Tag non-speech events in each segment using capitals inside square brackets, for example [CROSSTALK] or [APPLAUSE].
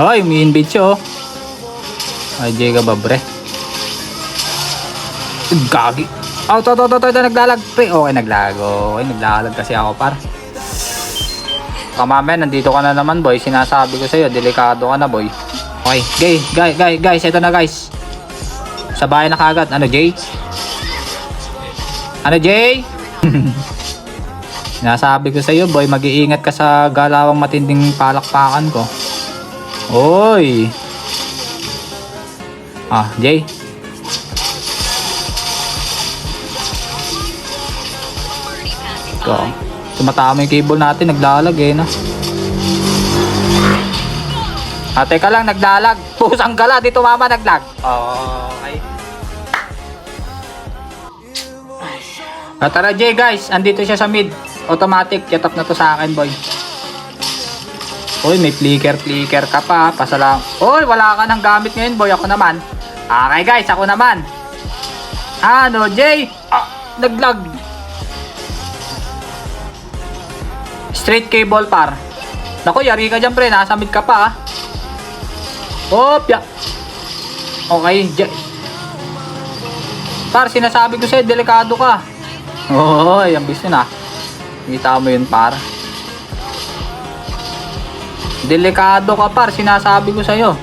Hoy, umiinbit siya oh. Ay, ka ba, bre? Gagi. Oh, to, to, to, to, to, naglalag, pre. Okay, naglag. Okay, naglalag kasi ako, par. Kamame, nandito ka na naman, boy. Sinasabi ko sa'yo, delikado ka na, boy. Okay, gay, guys, guys, guys, ito na, guys. Sa bahay na kagad. Ano, Jay? Ano, Jay? [LAUGHS] Sinasabi ko sa'yo, boy, mag-iingat ka sa galawang matinding palakpakan ko. Oy! Ah, Jay. Ito. Tumatama yung cable natin, naglalag eh, no? Ah, teka lang, naglalag. [LAUGHS] Pusang gala, dito mama naglag. Okay. Ah, tara Jay guys, andito siya sa mid. Automatic, yatap na to sa akin boy. Uy, may flicker, flicker ka pa. Pasalam. Uy, wala ka ng gamit ngayon boy. Ako naman. Okay guys, ako naman. Ano, Jay? Ah, naglag. Straight cable par. Nako, yari ka dyan pre. Nasa mid ka pa ah. Opya. Okay, Jay. Par, sinasabi ko sa'yo, delikado ka. Oy, ang bis na. Kita mo yun, par. Delikado ka, par. Sinasabi ko sa'yo.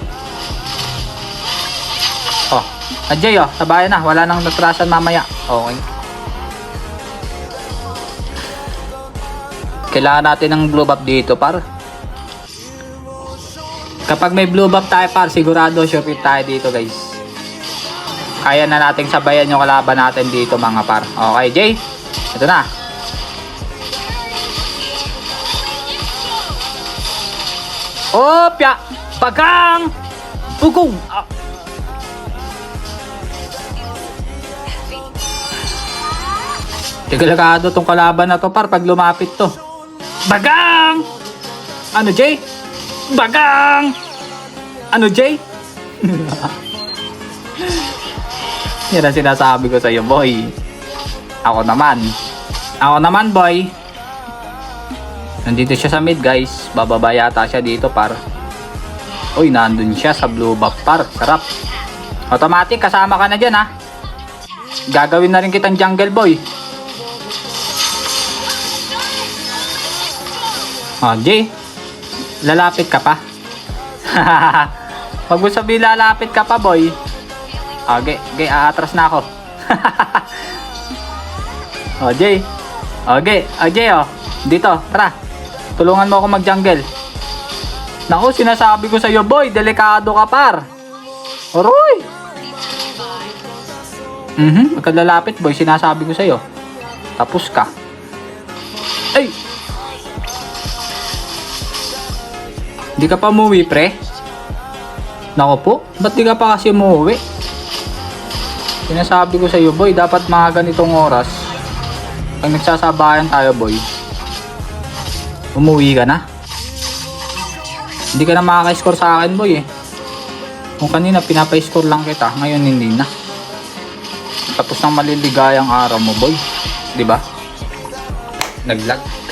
Oh, Ajay, oh. Sabayan na. Wala nang natrasan mamaya. Okay. Kailangan natin ng blue buff dito, par. Kapag may blue buff tayo, par, sigurado sure tayo dito, guys. Kaya na nating sabayan yung kalaban natin dito, mga par. Okay, Jay. Ito na. Opya! Pagang! Pugong! Ah. Delikado tong kalaban na to par pag lumapit to. Bagang! Ano Jay? Bagang! Ano Jay? [LAUGHS] Yan ang sinasabi ko sa iyo, boy. Ako naman. Ako naman, boy. Nandito siya sa mid, guys. Bababa yata siya dito, par. Uy, nandun siya sa blue buff, par. Sarap. Automatic, kasama ka na dyan, ha. Gagawin na rin kitang jungle boy. Oh, Jay. Lalapit ka pa. [LAUGHS] Pag mo sabihin lalapit ka pa, boy. Okay, okay, aatras na ako. [LAUGHS] oh, Jay. Okay, oh, Jay, oh. Dito, tara. Tulungan mo ako mag-jungle. Naku, sinasabi ko sa'yo, boy. Delikado ka, par. Oroy. Mhm, magkalalapit, boy. Sinasabi ko sa'yo. Tapos ka. Ay! Di ka pa umuwi, pre? Nako po, ba't di ka pa kasi umuwi? Sinasabi ko sa iyo, boy, dapat mga ganitong oras, pag nagsasabayan tayo, boy, umuwi ka na. Hindi ka na makaka-score sa akin, boy, eh. Kung kanina, pinapa-score lang kita, ngayon hindi na. Tapos ng maliligayang araw mo, boy. Di ba? Naglag.